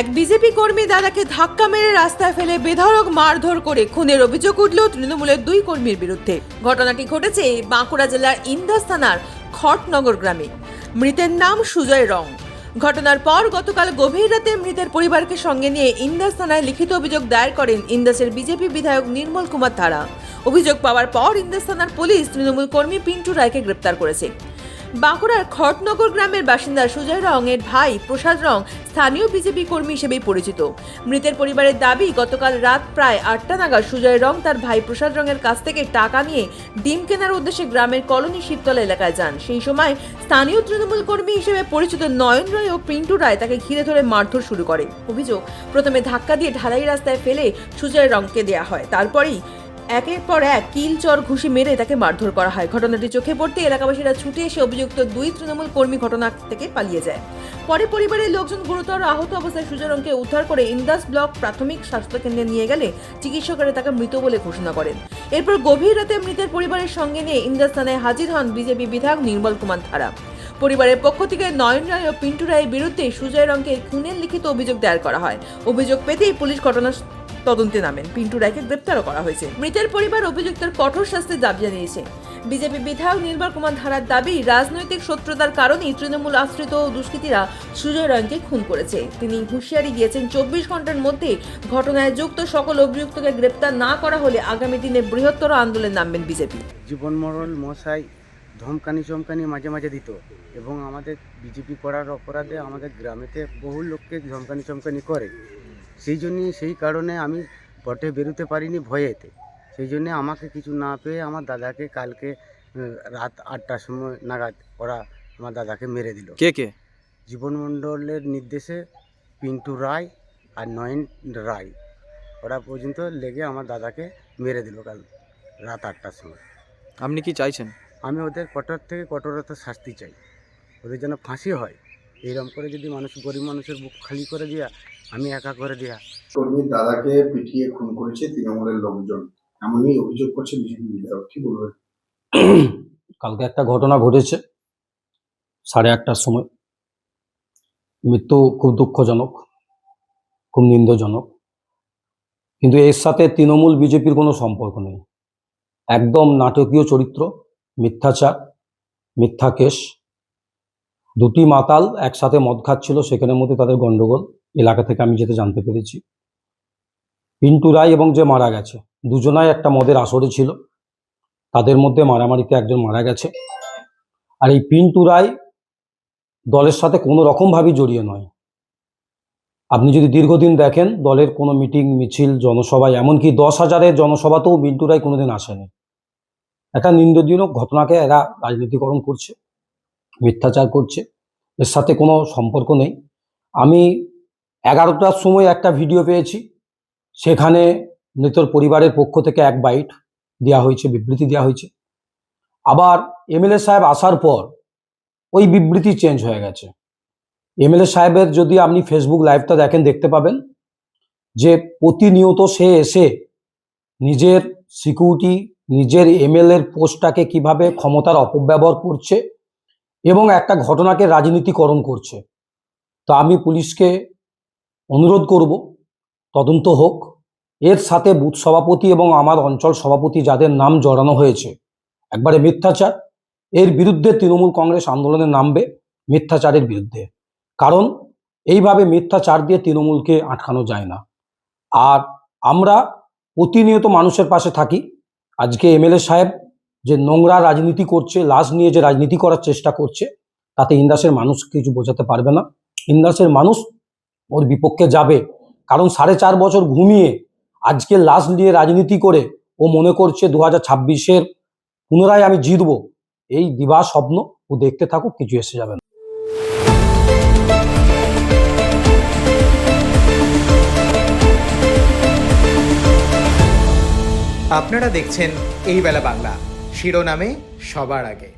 এক বিজেপি কর্মী দাদাকে ধাক্কা মেরে রাস্তায় ফেলে বেধড়ক মারধর করে খুনের অভিযোগ উঠল তৃণমূলের দুই কর্মীর বিরুদ্ধে। ঘটনাটি ঘটেছে বাঁকুড়া জেলার ইন্দাস থানার খটনগর গ্রামে। মৃতের নাম সুজয় রং। ঘটনার পর গতকাল গভীর রাতে মৃতের পরিবারকে সঙ্গে নিয়ে ইন্দাস থানায় লিখিত অভিযোগ দায়ের করেন ইন্দাসের বিজেপি বিধায়ক নির্মল কুমার ধারা। অভিযোগ পাওয়ার পর ইন্দাস থানার পুলিশ তৃণমূল কর্মী পিন্টু রায়কে গ্রেপ্তার করেছে। বাঁকুড়ার খটনগর গ্রামের বাসিন্দা সুজয় রং এর ভাই প্রসাদ রং স্থানীয় বিজেপি কর্মী হিসেবেই পরিচিত। মৃতের পরিবারের দাবি, গতকাল রাত প্রায় আটটা নাগাদ সুজয় রং তার ভাই প্রসাদ রঙের কাছ থেকে টাকা নিয়ে ডিম কেনার উদ্দেশ্যে গ্রামের কলোনি শিবতলা এলাকায় যান। সেই সময় স্থানীয় তৃণমূল কর্মী হিসেবে পরিচিত নয়ন রায় ও পিন্টু রায় তাকে ঘিরে ধরে মারধর শুরু করে। অভিযোগ, প্রথমে ধাক্কা দিয়ে ঢালাই রাস্তায় ফেলে সুজয় রংকে দেয়া হয়। তারপরেই একের পর এক কিল চর ঘুষি মেরে তাকে মারধর করা হয়। ঘটনাটি চোখে পড়তে এলাকাবাসীরা ছুটে এসে অভিযুক্ত দুই তৃণমূল কর্মী ঘটনা থেকে পালিয়ে যায়। পরে পরিবারের লোকজন গুরুতর আহত অবস্থায় সুজরংকে উদ্ধার করে ইন্দাস ব্লক প্রাথমিক স্বাস্থ্যকেন্দ্রে নিয়ে গেলে চিকিৎসকেরা তাকে মৃত বলে ঘোষণা করেন। এরপর গভীর রাতে মৃতের পরিবারের সঙ্গে নিয়ে ইন্দাস থানায় হাজির হন বিজেপি বিধায়ক নির্মল কুমার ধারা। পরিবারের পক্ষ থেকে নয়ন রায় ও পিন্টু রায়ের বিরুদ্ধে সুজয় রংকে খুনের লিখিত অভিযোগ দায়ের করা হয়। অভিযোগ পেতেই পুলিশ ঘটনা তদন্তে নামেন। পিন্টু রায়কে গ্রেপ্তারও করা হয়েছে। মৃতের পরিবার অভিযুক্তের কঠোর শাস্তির দাবি জানিয়েছে। বিজেপি বিধায়ক নির্মল কুমার ধারার দাবি, রাজনৈতিক শত্রুতার কারণেই তৃণমূল আশ্রিত দুষ্কৃতীরা সুজয় রায়কে খুন করেছে। তিনি হুঁশিয়ারি দিয়েছেন, চব্বিশ ঘণ্টার মধ্যে ঘটনায় যুক্ত সকল অভিযুক্তকে গ্রেপ্তার না করা হলে আগামী দিনে বৃহত্তর আন্দোলনে নামবেন বিজেপি। জীবন মরল মশাই ধমকানি চমকানি মাঝে মাঝে দিত এবং আমাদের বিজেপি করার অপরাধে আমাদের গ্রামেতে বহু লোককে ধমকানি চমকানি করে। সেই জন্যই সেই কারণে আমি পটে বেরোতে পারিনি ভয়েতে। সেই জন্যে আমাকে কিছু না পেয়ে আমার দাদাকে কালকে রাত আটটার সময় নাগাদ ওরা আমার দাদাকে মেরে দিল। কে কে? জীবন মণ্ডলের নির্দেশে পিন্টু রায় আর নয়ন রায়। ওরা পর্যন্ত লেগে আমার দাদাকে মেরে দিল কাল রাত আটটার সময়। আপনি কি চাইছেন? আমি ওদের কঠোর থেকে কঠোরতা শাস্তি চাই। ওদের যেন ফাঁসি হয়। এইরকম করে যদি মানুষ গরিব মানুষের বুক খালি করে দিয়া আমি একা করে দিয়া। কর্মীর দাদাকে পিটিয়ে খুন করেছে তৃণমূলের লোকজন। এমনই অভিযোগ করছে বিজেপি বিধায়ক। কি বলবেন? কালকে একটা ঘটনা ঘটেছে সাড়ে আটটার সময়। মৃত্যু খুব দুঃখজনক খুব নিন্দজনক। কিন্তু এর সাথে তৃণমূল বিজেপির কোনো সম্পর্ক নেই। একদম নাটকীয় চরিত্র মিথ্যাচার মিথ্যা কেস দুটি মাতাল একসাথে মদ খাচ্ছিল সেখানের মধ্যে তাদের গন্ডগোল এলাকা থেকে আমি যেতে জানতে পেরেছি। পিন্টু রায় এবং যে মারা গেছে, দুজনাই একটা মদের আসরে ছিল। তাদের মধ্যে মারামারিতে একজন মারা গেছে। আর এই পিন্টু রায় দলের সাথে কোনো রকমভাবেই জড়িয়ে নয়। আপনি যদি দীর্ঘদিন দেখেন, দলের কোনো মিটিং, মিছিল জনসভায় এমনকি দশ হাজারের জনসভাতেও মিন্টু রায় কোনোদিন আসেনি। একটা নিন্দনীয় ঘটনাকে এরা রাজনীতিকরণ করছে, মিথ্যাচার করছে। এর সাথে কোনো সম্পর্ক নেই। আমি এগারোটার সময় একটা ভিডিও পেয়েছি। সেখানে মৃতর পরিবারের পক্ষ থেকে এক বাইট দেওয়া হয়েছে, বিবৃতি দেওয়া হয়েছে। আবার এমএলএ সাহেব আসার পর ওই বিবৃতি চেঞ্জ হয়ে গেছে। এমএলএ সাহেবের যদি আপনি ফেসবুক লাইভটা দেখেন, দেখতে পাবেন যে প্রতিনিয়ত সে এসে নিজের সিকিউরিটি নিজের এমএলএর পোস্টটাকে কীভাবে ক্ষমতার অপব্যবহার করছে এবং একটা ঘটনাকে রাজনীতিকরণ করছে। তো আমি পুলিশকে অনুরোধ করব, তদন্ত হোক। এর সাথে বুথ সভাপতি এবং আমার অঞ্চল সভাপতি যাদের নাম জড়ানো হয়েছে, একবারে মিথ্যাচার। এর বিরুদ্ধে তৃণমূল কংগ্রেস আন্দোলনে নামবে মিথ্যাচারের বিরুদ্ধে। কারণ এইভাবে মিথ্যাচার দিয়ে তৃণমূলকে আটকানো যায় না। আর আমরা প্রতিনিয়ত মানুষের পাশে থাকি। আজকে এমএলএ সাহেব যে নোংরা রাজনীতি করছে, লাশ নিয়ে যে রাজনীতি করার চেষ্টা করছে, তাতে ইন্দাসের মানুষ কিছু বোঝাতে পারবে না। ইন্দাসের মানুষ ওর বিপক্ষে যাবে। কারণ সাড়ে চার বছর ঘুমিয়ে আজকে লাশ নিয়ে রাজনীতি করে ও মনে করছে দু হাজার ছাব্বিশের পুনরায় আমি জিতব। এই দিবা স্বপ্ন, ও দেখতে থাকুক, কিছু এসে যাবে না। আপনারা দেখছেন এই বেলা বাংলা। শিরোনামে সবার আগে।